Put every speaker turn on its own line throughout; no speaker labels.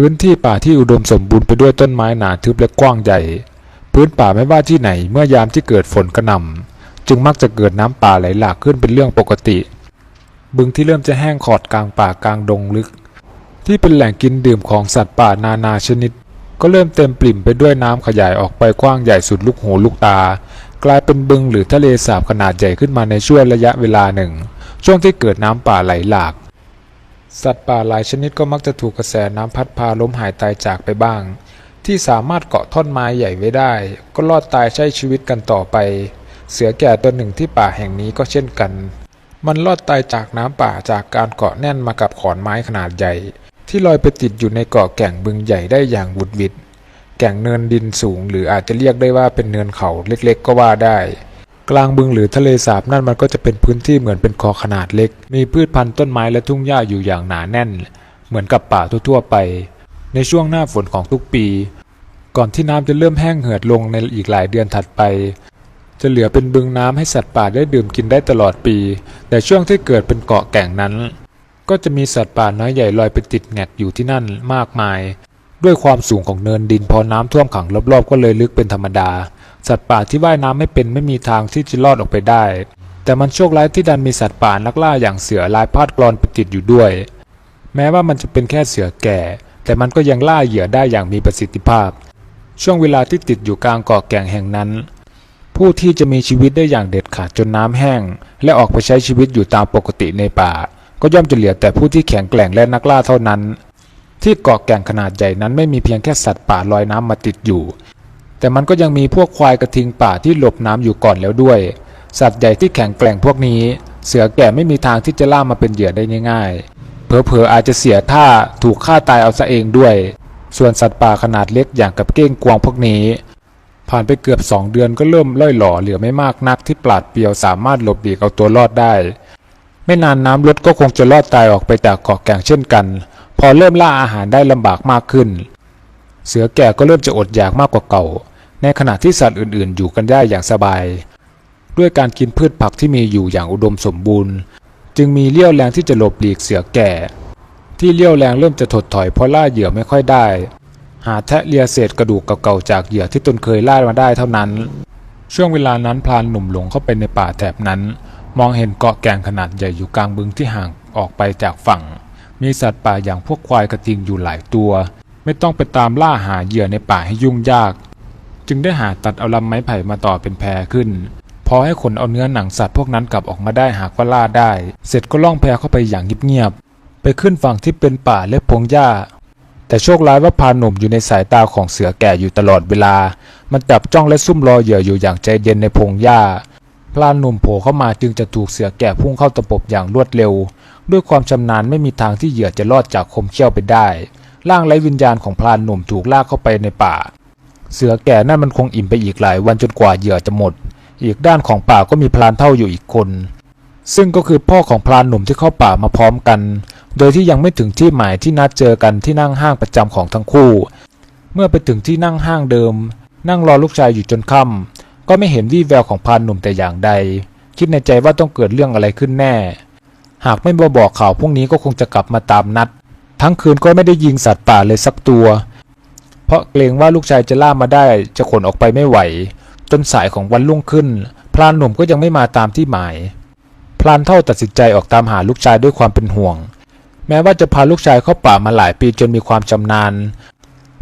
พื้นที่ป่าที่อุดมสมบูรณ์ไปด้วยต้นไม้หนาทึบและกว้างใหญ่ พื้นป่าไม่ว่าที่ไหนเมื่อยามที่เกิดฝนกระหน่ำจึงมักจะเกิดน้ำป่าไหลหลากขึ้นเป็นเรื่องปกติ บึงที่เริ่มจะแห้งขอดกลางป่ากลางดงลึก ที่เป็นแหล่งกินดื่มของสัตว์ป่านานาชนิด ก็เริ่มเต็มปริ่มไปด้วยน้ำขยายออกไปกว้างใหญ่สุดลูกหูลูกตา กลายเป็นบึงหรือทะเลสาบขนาดใหญ่ขึ้นมาในช่วงระยะเวลาหนึ่ง ช่วงที่เกิดน้ำป่าไหลหลาก สัตว์ป่าหลายชนิดก็มักจะถูกกระแสน้ำพัดพาล้มหายตายจากไปบ้าง ที่สามารถเกาะท่อนไม้ใหญ่ไว้ได้ ก็รอดตายใช้ชีวิตกันต่อไป เสือแก่ตัวหนึ่งที่ป่าแห่งนี้ก็เช่นกัน มันรอดตายจากน้ำป่าจากการเกาะแน่นมากับขอนไม้ขนาดใหญ่ ที่ลอยไปติดอยู่ในเกาะแก่งบึงใหญ่ได้อย่างบุดวิดแก่งเนินดินสูง หรืออาจจะเรียกได้ว่าเป็นเนินเขาเล็กๆ ก็ว่าได้ กลางบึงหรือทะเลสาบนั่นมันก็จะเป็นพื้นที่เหมือนเป็นคอขนาดเล็ก มีพืชพันธุ์ต้นไม้และทุ่งหญ้าอยู่อย่างหนาแน่น เหมือนกับป่าทั่วๆไป ในช่วงหน้าฝนของทุกปี ก่อนที่น้ำจะเริ่มแห้งเหือดลงในอีกหลายเดือนถัดไป จะเหลือเป็นบึงน้ำให้สัตว์ป่าได้ดื่มกินได้ตลอดปี แต่ช่วงที่เกิดเป็นเกาะแก่งนั้น ก็จะมีสัตว์ป่าน้อยใหญ่ลอยไปติดแงกอยู่ที่นั่นมากมาย ด้วยความสูงของเนินดินพอน้ำท่วมขังรอบๆ ก็เลยลึกเป็นธรรมดา สัตว์ป่าที่ว่ายน้ำไม่เป็นไม่มีทางที่จะรอดออกไปได้ แต่มันโชคร้ายที่ดันมีสัตว์ป่านักล่าอย่างเสือลายพาดกรอนไปติดอยู่ด้วย แม้ว่ามันจะเป็นแค่เสือแก่ แต่มันก็ยังล่าเหยื่อได้อย่างมีประสิทธิภาพ ช่วงเวลาที่ติดอยู่กลางเกาะแก่งแห่งนั้น ผู้ที่จะมีชีวิตได้อย่างเด็ดขาดจนน้ำแห้ง และออกไปใช้ชีวิตอยู่ตามปกติในป่า ก็ย่อมจะเหลือแต่ผู้ที่แข็งแกร่งและนักล่าเท่านั้น ที่เกาะแก่งขนาดใหญ่นั้นไม่มีเพียงแค่สัตว์ป่าลอยน้ำมาติดอยู่ แต่มันก็ยังมีพวกควายกระทิงป่าที่หลบน้ำอยู่ก่อนแล้วด้วย สัตว์ใหญ่ที่แข็งแกร่งพวกนี้ เสือแก่ไม่มีทางที่จะล่ามาเป็นเหยื่อได้ง่ายๆเผลอๆอาจจะเสียท่าถูกฆ่าตายเอาซะเองด้วย ส่วนสัตว์ป่าขนาดเล็กอย่างกับเก้งกวางพวกนี้ ผ่านไปเกือบสองเดือนก็เริ่มล่อยหล่อเหลือไม่มากนักที่ปราดเปรียวสามารถหลบหลีกเอาตัวรอดได้ ไม่นานน้ำลดก็คงจะรอดตายออกไปจากเกาะแก่งเช่นกัน พอเริ่มล่าอาหารได้ลำบากมากขึ้น เสือแก่ก็เริ่มจะอดอยากมากกว่าเก่า ในขณะที่สัตว์อื่นๆ อยู่กันได้อย่างสบาย ด้วยการกินพืชผักที่มีอยู่อย่างอุดมสมบูรณ์ จึงมีเลี้ยวแรงที่จะหลบหลีกเสือแก่ ที่เลี้ยวแรงเริ่มจะถดถอยเพราะล่าเหยื่อไม่ค่อยได้ หาแทะเลียเศษกระดูกเก่าๆจากเหยื่อที่ตนเคยล่ามาได้เท่านั้น ช่วงเวลานั้นพลานหนุ่มหลงเข้าไปในป่าแถบนั้น มองเห็นเกาะแก่งขนาดใหญ่อยู่กลางบึงที่ห่างออกไปจากฝั่ง มีสัตว์ป่าอย่างพวกควายกระทิงอยู่หลายตัว ไม่ต้องไปตามล่าหาเหยื่อในป่าให้ยุ่งยาก จึงได้หาตัดเอาลำไม้ไผ่มาต่อเป็นแพรขึ้นพอให้ขนเอาเนื้อหนังสัตว์พวกนั้นกลับออกมาได้หากว่าล่าได้ เสร็จก็ล่องแพเข้าไปอย่างเงียบๆไปขึ้นฝั่งที่เป็นป่าและพงหญ้า แต่โชคร้ายว่าพานหนุ่มอยู่ในสายตาของเสือแก่อยู่ตลอดเวลา มันจับจ้องและซุ่มรอเหยื่ออยู่อย่างใจเย็นในพงหญ้าพลานหนุ่มโผล่เข้ามาจึงจะถูกเสือแก่พุ่งเข้าตะปบอย่างรวดเร็ว ด้วยความชำนาญไม่มีทางที่เหยื่อจะรอดจากคมเขี้ยวไปได้ ร่างไร้วิญญาณของพลานหนุ่มถูกลากเข้าไปในป่า เสือแก่นั่นมันคงอิ่มไปอีกหลายวันจนกว่าเหยื่อจะหมด อีกด้านของป่าก็มีพลานเท่าอยู่อีกคน ซึ่งก็คือพ่อของพลานหนุ่มที่เข้าป่ามาพร้อมกัน โดยที่ยังไม่ถึงที่หมายที่นัดเจอกันที่นั่งห้างประจำของทั้งคู่ เมื่อไปถึงที่นั่งห้างเดิม นั่งรอลูกชายอยู่จนค่ำก็ไม่เห็นวี่แววของพลานหนุ่มแต่อย่างใด คิดในใจว่าต้องเกิดเรื่องอะไรขึ้นแน่ หากไม่มาบอกข่าวพวกนี้ก็คงจะกลับมาตามนัด ทั้งคืนก็ไม่ได้ยิงสัตว์ป่าเลยสักตัว เพราะเกรงว่าลูกชายจะล่ามาได้จะขนออกไปไม่ไหว จนสายของวันรุ่งขึ้น พลานหนุ่มก็ยังไม่มาตามที่หมาย พลานเท่าตัดสินใจออกตามหาลูกชายด้วยความเป็นห่วง แม้ว่าจะพาลูกชายเข้าป่ามาหลายปีจนมีความชำนาญ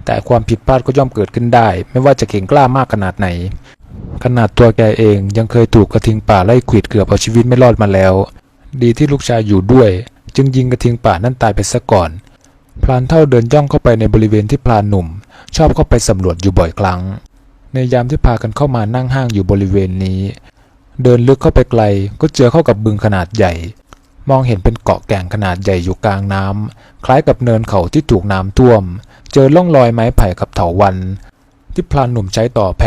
แต่ความผิดพลาดก็ย่อมเกิดขึ้นได้ ไม่ว่าจะเก่งกล้ามากขนาดไหนขนาดตัวแกเองยังเคยถูกกระทิงป่าไล่ขวิดเกือบเอาชีวิตไม่รอดมาแล้ว ดีที่ลูกชายอยู่ด้วย จึงยิงกระทิงป่านั่นตายไปซะก่อน พลานเท่าเดินย่องเข้าไปในบริเวณที่พลานหนุ่ม ชอบเข้าไปสำรวจอยู่บ่อยครั้ง ในยามที่พากันเข้ามานั่งห้างอยู่บริเวณนี้ เดินลึกเข้าไปไกลก็เจอเข้ากับบึงขนาดใหญ่ มองเห็นเป็นเกาะแก่งขนาดใหญ่อยู่กลางน้ำคล้ายกับเนินเขาที่ถูกน้ำท่วม เจอร่องรอยไม้ไผ่กับเถาวันที่พลานหนุ่มใช้ต่อแพ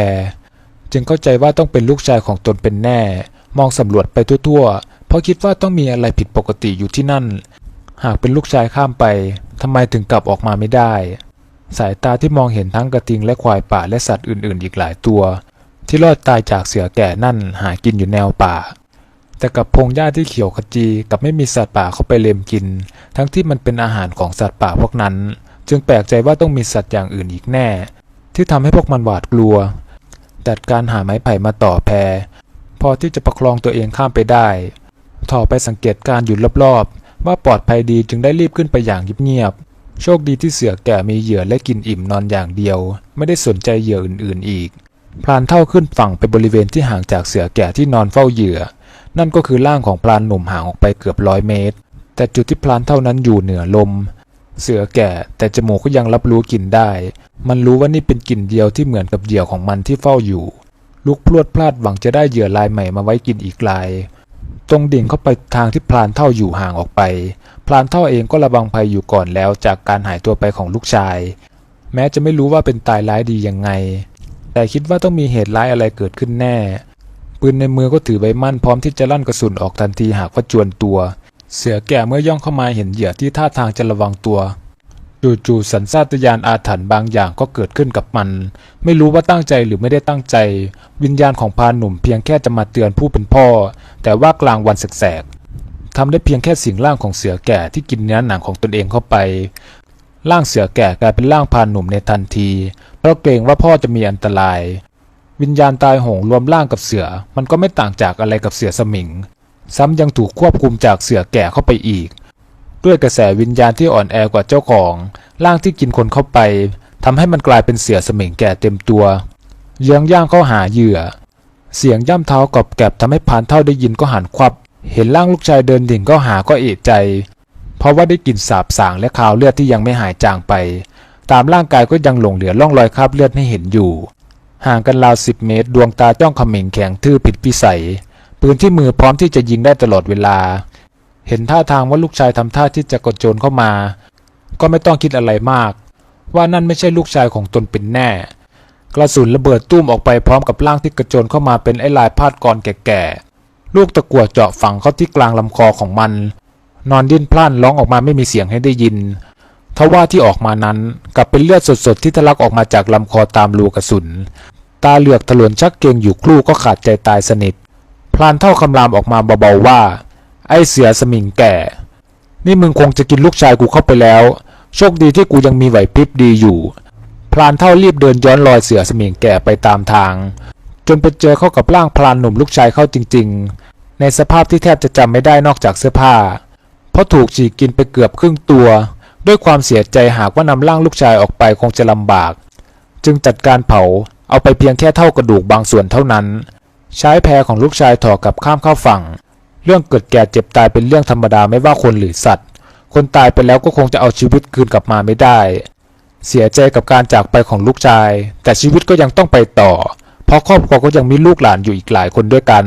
จึงเข้าใจว่าต้องเป็นลูกชายของตนเป็นแน่ มองสำรวจไปทั่ว เพราะคิดว่าต้องมีอะไรผิดปกติอยู่ที่นั่น หากเป็นลูกชายข้ามไปทำไมถึงกลับออกมาไม่ได้ สายตาที่มองเห็นทั้งกระทิงและควายป่าและสัตว์อื่นๆ อีกหลายตัว ที่รอดตายจากเสือแก่นั่นหากินอยู่แนวป่า แต่กับพงหญ้าที่เขียวขจีกับไม่มีสัตว์ป่าเข้าไปเลมกิน ทั้งที่มันเป็นอาหารของสัตว์ป่าพวกนั้น จึงแปลกใจว่าต้องมีสัตว์อย่างอื่นอีกแน่ ที่ทำให้พวกมันหวาดกลัวจัดการหาไม้ไผ่มาต่อแพพอที่จะประคองตัวเองข้ามไปได้ ถอไปสังเกตการอยู่รอบๆ ว่าปลอดภัยดีจึงได้รีบขึ้นไปอย่างเงียบๆ โชคดีที่เสือแก่มีเหยื่อและกินอิ่มนอนอย่างเดียว ไม่ได้สนใจเหยื่ออื่นๆอีก พลานเท่าขึ้นฝั่งไปบริเวณที่ห่างจากเสือแก่ที่นอนเฝ้าเหยื่อ นั่นก็คือร่างของพลานหนุ่มห่างออกไปเกือบร้อยเมตร แต่จุดที่พลานเท่านั้นอยู่เหนือลม เสือแก่แต่จมูกก็ยังรับรู้กลิ่นได้ มันรู้ว่านี่เป็นกลิ่นเดียวที่เหมือนกับเหยื่อของมันที่เฝ้าอยู่ ลุกพรวดพลาดหวังจะได้เหยื่อลายใหม่มาไว้กินอีกลาย ตรงดิ่งเข้าไปทางที่พลานเท่าอยู่ห่างออกไป พลานเท่าเองก็ระวังภัยอยู่ก่อนแล้วจากการหายตัวไปของลูกชาย แม้จะไม่รู้ว่าเป็นตายร้ายดียังไง แต่คิดว่าต้องมีเหตุร้ายอะไรเกิดขึ้นแน่ ปืนในมือก็ถือใบมั่นพร้อมที่จะลั่นกระสุนออกทันทีหากว่าจวนตัว เสือแก่เมื่อย่องเข้ามาเห็นเหยื่อที่ท่าทางจะระวังตัว จู่ๆสัญชาตญาณอาถรรพ์บางอย่างก็เกิดขึ้นกับมัน ไม่รู้ว่าตั้งใจหรือไม่ได้ตั้งใจ วิญญาณของพานหนุ่มเพียงแค่จะมาเตือนผู้เป็นพ่อ แต่ว่ากลางวันแสกๆทำได้เพียงแค่สิ่งร่างของเสือแก่ที่กินเนื้อหนังของตนเองเข้าไปร่างเสือแก่กลายเป็นร่างพานหนุ่มในทันที เพราะเกรงว่าพ่อจะมีอันตราย วิญญาณตายโหงรวมร่างกับเสือ มันก็ไม่ต่างจากอะไรกับเสือสมิง ซ้ำยังถูกควบคุมจากเสือแก่เข้าไปอีก ด้วยกระแสวิญญาณที่อ่อนแอกว่าเจ้าของ ร่างที่กินคนเข้าไปทำให้มันกลายเป็นเสือสมิงแก่เต็มตัวเยื้องย่างเข้าหาเหยื่อ เสียงย่ำเท้ากรอบแกรบทำให้พานเท่าได้ยินก็หันควับ เห็นร่างลูกชายเดินดิ่งก็หาก็เอะใจ เพราะว่าได้กลิ่นสาบสางและคาวเลือดที่ยังไม่หายจางไป ตามร่างกายก็ยังหลงเหลือร่องรอยคราบเลือดให้เห็นอยู่ ห่างกันราวสิบเมตร ดวงตาจ้องเขม็งแข็งทื่อผิดพิสัยปืนที่มือพร้อมที่จะยิงได้ตลอดเวลา เห็นท่าทางว่าลูกชายทำท่าที่จะกระโจนเข้ามา ก็ไม่ต้องคิดอะไรมาก ว่านั่นไม่ใช่ลูกชายของตนเป็นแน่ กระสุนระเบิดตุ้มออกไปพร้อมกับร่างที่กระโจนเข้ามาเป็นไอ้ลายพาดกรแก่ๆลูกตะกั่วเจาะฝังเข้าที่กลางลำคอของมัน นอนดิ้นพล่านร้องออกมาไม่มีเสียงให้ได้ยินทว่าที่ออกมานั้นกลับเป็นเลือดสดๆที่ทะลักออกมาจากลำคอตามรูกระสุน ตาเหลือกถลนชักเกรงอยู่ครู่ก็ขาดใจตายสนิทพลานเท่าคำรามออกมาเบาๆว่า ไอ้เสือสมิงแก่ นี่มึงคงจะกินลูกชายกูเข้าไปแล้ว โชคดีที่กูยังมีไหวพริบดีอยู่ พลานเท่ารีบเดินย้อนรอยเสือสมิงแก่ไปตามทาง จนไปเจอเข้ากับร่างพลานหนุ่มลูกชายเข้าจริง ๆ ในสภาพที่แทบจะจำไม่ได้นอกจากเสื้อผ้า เพราะถูกฉีกกินไปเกือบครึ่งตัว ด้วยความเสียใจหากว่านำร่างลูกชายออกไปคงจะลำบาก จึงจัดการเผาเอาไปเพียงแค่เท่ากระดูกบางส่วนเท่านั้น ใช้แพของลูกชายถอกลับข้ามเข้าฝั่ง เรื่องเกิดแก่เจ็บตายเป็นเรื่องธรรมดาไม่ว่าคนหรือสัตว์ คนตายไปแล้วก็คงจะเอาชีวิตคืนกลับมาไม่ได้ เสียใจกับการจากไปของลูกชาย แต่ชีวิตก็ยังต้องไปต่อ เพราะครอบครัวก็ยังมีลูกหลานอยู่อีกหลายคนด้วยกัน